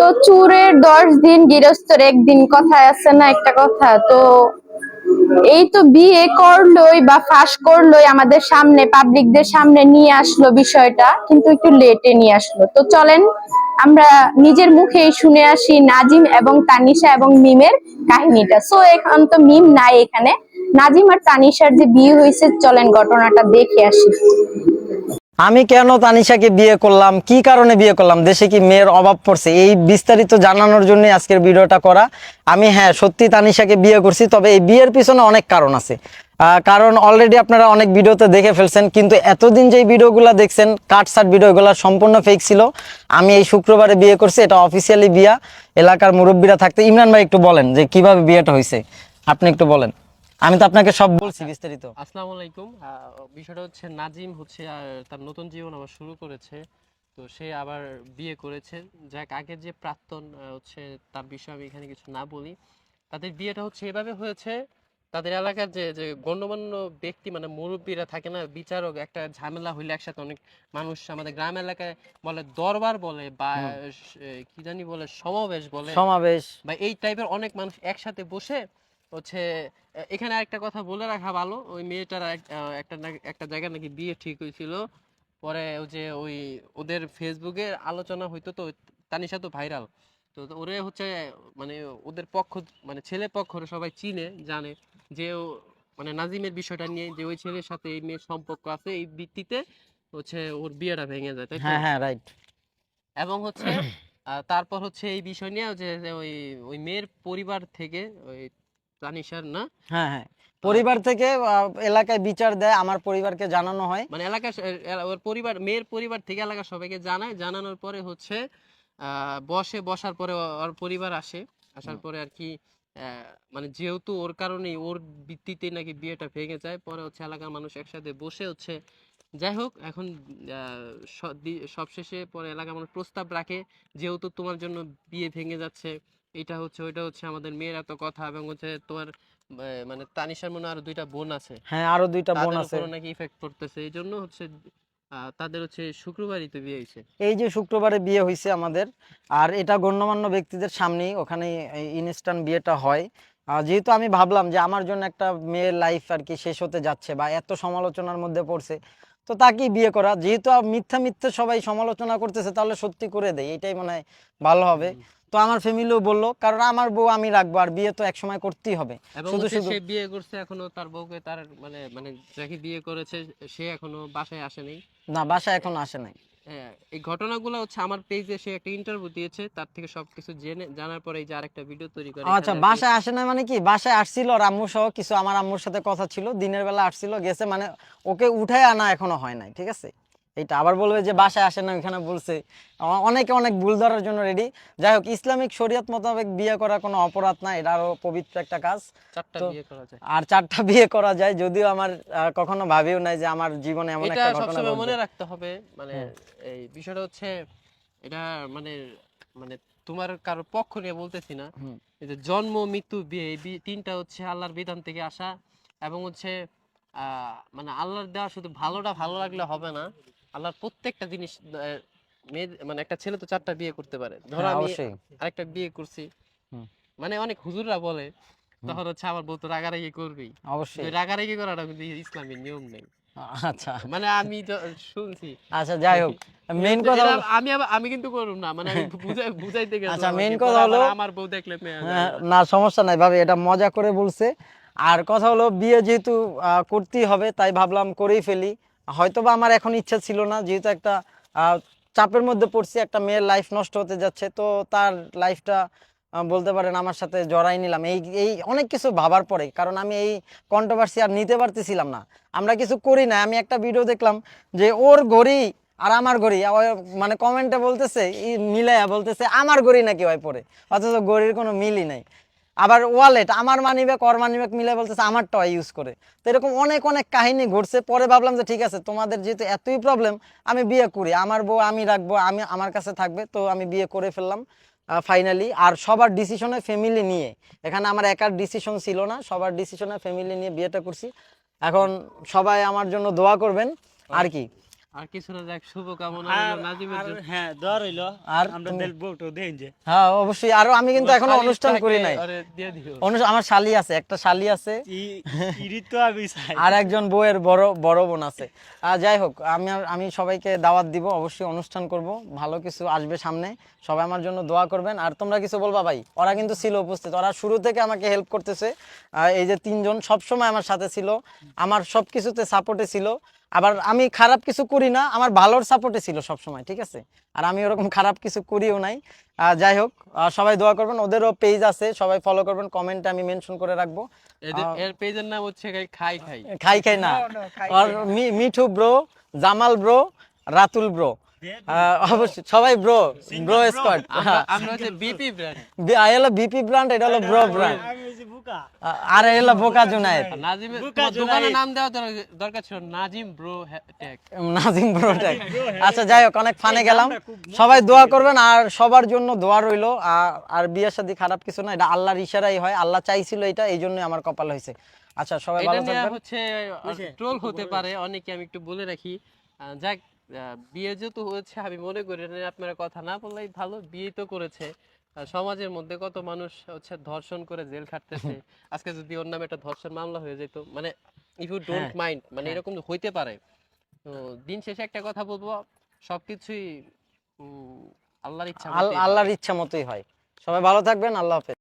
তো চুরের দশ দিন গৃহস্থর একদিন কথায় আছে না একটা কথা, তো এই তো বিয়ে করলোই বা ফাঁস করলোই আমাদের সামনে পাবলিকদের সামনে নিয়ে আসলো বিষয়টা, কিন্তু একটু লেটে নিয়ে আসলো। তো চলেন, আমরা নিজের মুখেই শুনে আসি নাজিম এবং তানিশা এবং মিমের কাহিনীটা। সো এখন তো মিম নাই এখানে। নাজিম আর তানিশার যে বিয়ে হয়েছে, চলেন ঘটনাটা দেখে আসি। আমি কেন তানিশাকে বিয়ে করলাম? কি কারণে বিয়ে করলাম? দেশে কি মেয়ের অভাব পড়ছে? এই বিস্তারিত জানানোর জন্য আজকের ভিডিওটা করা। আমি হ্যাঁ সত্যি তানিশাকে বিয়ে করছি, তবে এই বিয়ের পিছনে অনেক কারণ আছে। কারণ অলরেডি আপনারা অনেক ভিডিওতে দেখে ফেলছেন, কিন্তু এতদিন যে ভিডিওগুলো দেখছেন কাটসাট ভিডিওগুলো সম্পূর্ণ ফেক ছিল। আমি এই শুক্রবারে বিয়ে করছি, এটা অফিসিয়ালি বিয়া। এলাকার মুরব্বীরা থাকতে ইমরান ভাই একটু বলেন যে কীভাবে বিয়েটা হয়েছে আপনি একটু বলেন। আমি তো আপনাকে সব বলছি বিস্তারিত। আসসালামু আলাইকুম। বিষয়টা হচ্ছে নাজিম হচ্ছে তার নতুন জীবন আবার শুরু করেছে। তো সে আবার বিয়ে করেছে। যাক আগের যে প্রাক্তন হচ্ছে তার বিষয়ে আমি এখানে কিছু না বলি। তাদের বিয়েটা হচ্ছে এভাবে হয়েছে তাদের এলাকার যে যে গণ্যমান্য ব্যক্তি মানে মুরব্বীরা থাকে না বিচারক একটা ঝামেলা হইলে একসাথে অনেক মানুষ আমাদের গ্রাম এলাকায় বলে দরবার বলে বা কি জানি বলে সমাবেশ বলে। সমাবেশ। বা এই টাইপের অনেক মানুষ একসাথে বসে হচ্ছে এখানে একটা কথা বলে রাখা ভালো। ওই মেয়েটার একটা একটা জায়গায় নাকি বিয়ে ঠিক হয়েছিল। পরে ওই যে ওই ওদের ফেসবুকে আলোচনা হইতো তো তানিশা তো ভাইরাল তো ওরে হচ্ছে মানে ওদের পক্ষ মানে ছেলে পক্ষ সবাই চিনে জানে যে ও- মানে নাজিমের বিষয়টা নিয়ে যে ওই ছেলের সাথে এই মেয়ের সম্পর্ক আছে এই ভিত্তিতে হচ্ছে ওর বিয়েটা ভেঙে যায় তাই হ্যাঁ হ্যাঁ রাইট এবং হচ্ছে তারপর হচ্ছে এই বিষয় নিয়ে যে ওই ওই মেয়ের পরিবার থেকে ওই তানিশার না? হ্যাঁ হ্যাঁ। পরিবার থেকে এলাকায় বিচার দেয় আমার পরিবারকে জানানো হয়। মানে এলাকা ওর পরিবার মেয়ের পরিবার থেকে এলাকার সবাইকে জানায়। জানানোর পরে হচ্ছে বসে বসার পরে ওর পরিবার আসে। আসার পরে আর কি মানে যেহেতু ওর কারণেই ওর ভিত্তিতে নাকি বিয়েটা ভেঙে যায় পরে হচ্ছে এলাকার মানুষ একসাথে বসে হচ্ছে যাই হোক এখন আহ, সবশেষে পরে এলাকার মানুষ প্রস্তাব রাখে যেহেতু তোমার জন্য বিয়ে ভেঙে যাচ্ছে এটা হচ্ছে ওইটা হচ্ছে আমাদের মেয়ের এত কথা এবং হচ্ছে তোমার মানে তানিশার মনে আরও দুইটা বোন আছে। হ্যাঁ আরও দুইটা বোন আছে। উপরও নাকি ইফেক্ট পড়তেছে। এই জন্য হচ্ছে তাদের হচ্ছে শুক্রবারই তো বিয়ে হয়েছে। এই যে শুক্রবারে বিয়ে হয়েছে আমাদের আর এটা গণ্যমান্য ব্যক্তিদের সামনেই ওখানে ইনস্ট্যান্ট বিয়েটা হয়। যেহেতু আমি ভাবলাম যে আমার জন্য একটা মেয়ের লাইফ আর কি শেষ হতে যাচ্ছে বা এত সমালোচনার মধ্যে পড়ছে তো তাকেই বিয়ে করা। যেহেতু মিথ্যা মিথ্যা সবাই সমালোচনা করতেছে তাহলে সত্যি করে দেয় এটাই মনে হয় ভালো হবে। তো আমার ফ্যামিলিও বলল কারণ আমার বউ আমি রাখব আর বিয়ে তো একসময় করতেই হবে। শুধু শুধু সে বিয়ে করছে এখনও তার বউকে তার মানে মানে যাকে বিয়ে করেছে সে এখনও বাসায় আসেনি না বাসা এখন আসে নাই। হ্যাঁ, এই ঘটনাগুলো হচ্ছে আমার পেজে সে একটা ইন্টারভিউ দিয়েছে তার থেকে সবকিছু জেনে জানার পরে এই যে আরেকটা ভিডিও তৈরি করে আচ্ছা বাসায় আসে না মানে কি? বাসায় আসছিল আর আম্মু সহ কিছু আমার আম্মুর সাথে কথা ছিল দিনের বেলা আসছিল গেছে মানে ওকে উঠায় আনা এখনও হয় নাই ঠিক আছে? এইটা আবার বলবে যে বাসায় আসে না ওখানে বলছে। অনেকে অনেক ভুল ধরার জন্য রেডি যাই হোক ইসলামিক শরিয়ত মোতাবেক বিয়ে করা কোনো অপরাধ না এটা আরও পবিত্র একটা কাজ। চারটা বিয়ে করা যায়। আর চারটা বিয়ে করা যায় যদিও আমার কখনো ভাবিও নাই যে আমার জীবনে এমন একটা ঘটনা সবসময় মনে রাখতে হবে মানে হ্যাঁ। এই বিষয়টা হচ্ছে এটা মানে মানে তোমার কারও পক্ষ নিয়ে বলতেছি না। এই জন্ম মৃত্যু বিয়ে এই তিনটা হচ্ছে আল্লাহর বিধান থেকে আসা এবং হচ্ছে আহ, মানে আল্লাহর দেওয়া শুধু ভালোটা ভালো লাগলে হবে না আল্লাহর প্রত্যেকটা জিনিস মেয়ে মানে একটা ছেলে তো চারটা বিয়ে করতে পারে। ধরো হ্যাঁ, আমি আরেকটা বিয়ে করছি। মানে অনেক হুজুররা বলে তখন হচ্ছে আমার বউ তো রাগারাগি করবেই। অবশ্যই। রাগারাগি করাটা কিন্তু ইসলামের নিয়ম নেই। আচ্ছা। মানে আমি তো শুনছি। আচ্ছা যাই হোক মেইন কথা আমি আমি কিন্তু করুম না মানে আমি বুঝাই বুঝাইতে গেলাম আচ্ছা, আর কথা হলো- আমার বউ দেখলে না সমস্যা নাই ভাবে এটা মজা করে বলছে। আর কথা হলো বিয়ে যেহেতু করতেই হবে তাই ভাবলাম করেই ফেলি। হয়তো বা আমার এখন ইচ্ছা ছিল না, যেহেতু একটা চাপের মধ্যে পড়ছি, একটা মেয়ের লাইফ নষ্ট হতে যাচ্ছে, তো তার লাইফটা বলতে পারেন আমার সাথে জড়াই নিলাম। এই এই অনেক কিছু ভাবার পরে, কারণ আমি এই কন্ট্রোভার্সি আর নিতে পারতেছিলাম না। আমরা কিছু করি না আমি একটা ভিডিও দেখলাম যে ওর ঘড়ি আর আমার ঘড়ি মানে কমেন্টে বলতেছে মিলাইয়া বলতেছে, আমার ঘড়ি নাকি হয় পরে? অথচ ঘড়ির কোনো মিলই নাই। আবার ওয়ালেট আমার মানিব্যাগ ওর মানিব্যাগ মিলে বলতেছে আমারটা ইউজ করে। তো এরকম অনেক অনেক কাহিনী ঘটছে। পরে ভাবলাম যে ঠিক আছে, তোমাদের যেহেতু এতই প্রবলেম আমি বিয়ে করি। আমার বউ, আমি রাখব, আমি, আমার কাছে থাকবে, তো আমি বিয়ে করে ফেললাম ফাইনালি আর সবার ডিসিশনে ফ্যামিলি নিয়ে। এখানে আমার একার ডিসিশন ছিল না, সবার ডিসিশনে ফ্যামিলি নিয়ে বিয়েটা করছি। এখন সবাই আমার জন্য দোয়া করবেন। আর কি? আর কিছু না যাক শুভকামনা নাজিমের জন্য। হ্যাঁ দর হইল আর আমরা দেখেন যে। হ্যাঁ অবশ্যই। আরও আমি কিন্তু এখনও অনুষ্ঠান করি নাই। আরে দিয়ে দিও। অনুষ- আমার শালি আছে একটা শালি আছে। আর একজন বউয়ের বড় বড় বোন আছে। আর যাই হোক আমি আমি সবাইকে দাওয়াত দিব অবশ্যই অনুষ্ঠান করব। ভালো কিছু আসবে সামনে। সবাই আমার জন্য দোয়া করবেন। আর তোমরা কিছু বলবা ভাই? ওরা কিন্তু ছিল উপস্থিত। ওরা শুরু থেকে আমাকে হেল্প করতেছে। এই যে তিনজন সবসময় আমার সাথে ছিল। আমার সব কিছুতে সাপোর্টে ছিল। আবার আমি খারাপ কিছু করি না আমার ভালোর সাপোর্টে ছিল সব সময় ঠিক আছে? আর আমি ওরকম খারাপ কিছু করিও নাই। যাই হোক সবাই দোয়া করবেন ওদেরও পেজ আছে সবাই ফলো করবেন কমেন্টে আমি মেনশন করে রাখব। এর পেজের নাম হচ্ছে খাই খাই খাই। খাই না। আর Mithu bro Jamal bro Ratul bro অবশ্যই সবাই ব্রো ব্রো স্কোয়াড আমরা হচ্ছে বিপি ব্র্যান্ড আই হলো বিপি ব্র্যান্ড এটা হলো ব্রো ব্র্যান্ড আর এই বোকা জুনায়েদ। দোকানের নাম দেওয়া দরকার ছিল Nazim bro tag Nazim bro tag আচ্ছা যাই হোক অনেক ফানে গেলাম। সবাই দোয়া করবেন আর সবার জন্য দোয়া রইল। আর আর বিয়ের সাথে খারাপ কিছু না এটা আল্লাহর ইশারাই হয়। আল্লাহ চাইছিল এটা এই জন্যই আমার কপাল হয়েছে। আচ্ছা সবাই ভালো থাকবেন। হচ্ছে ট্রোল হতে পারে অনেকে আমি একটু বলে রাখি। যাক বিয়ে যেহেতু হয়েছে আমি মনে করি আপনারা কথা না বললেই ভালো বিয়ে তো করেছে। সমাজের মধ্যে কত মানুষ হচ্ছে ধর্ষণ করে জেল খাটতেছে। আজকে যদি ওর নামে একটা ধর্ষণ মামলা হয়ে যেত মানে ইফ ইউ ডোন্ট হ্যাঁ। মাইন্ড মানে এরকম হইতে পারে। তো দিন শেষে একটা কথা বলব সবকিছুই উম, আল্লাহর ইচ্ছা হয়। আল্লাহর ইচ্ছা মতোই হয়। সবাই ভালো থাকবেন আল্লাহ হাফেজ।